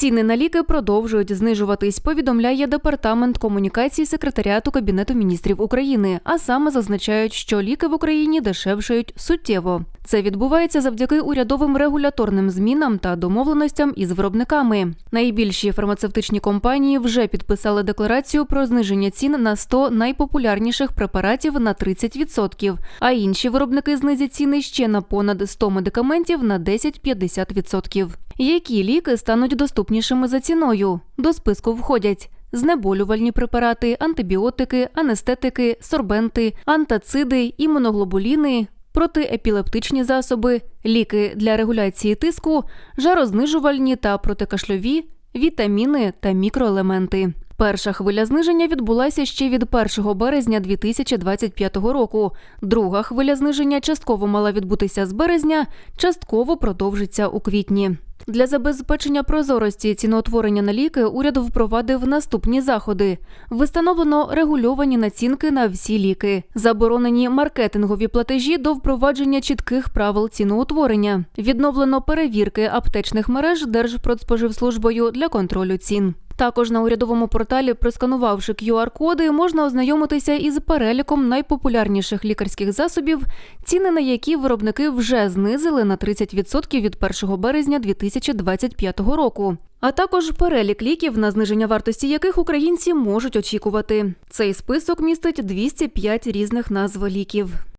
Ціни на ліки продовжують знижуватись, повідомляє департамент комунікації секретаріату Кабінету міністрів України. А саме зазначають, що ліки в Україні дешевшають суттєво. Це відбувається завдяки урядовим регуляторним змінам та домовленостям із виробниками. Найбільші фармацевтичні компанії вже підписали декларацію про зниження цін на 100 найпопулярніших препаратів на 30%, а інші виробники знизять ціни ще на понад 100 медикаментів на 10-50%. Які ліки стануть доступнішими за ціною? До списку входять знеболювальні препарати, антибіотики, анестетики, сорбенти, антациди, імуноглобуліни, протиепілептичні засоби, ліки для регуляції тиску, жарознижувальні та протикашльові, вітаміни та мікроелементи. Перша хвиля зниження відбулася ще від 1 березня 2025 року. Друга хвиля зниження частково мала відбутися з березня, частково продовжиться у квітні. Для забезпечення прозорості ціноутворення на ліки уряд впровадив наступні заходи: встановлено регульовані націнки на всі ліки, заборонені маркетингові платежі до впровадження чітких правил ціноутворення, відновлено перевірки аптечних мереж Держпродспоживслужбою для контролю цін. Також на урядовому порталі, просканувавши QR-коди, можна ознайомитися із переліком найпопулярніших лікарських засобів, ціни на які виробники вже знизили на 30% від 1 березня 2025 року. А також перелік ліків, на зниження вартості яких українці можуть очікувати. Цей список містить 205 різних назв ліків.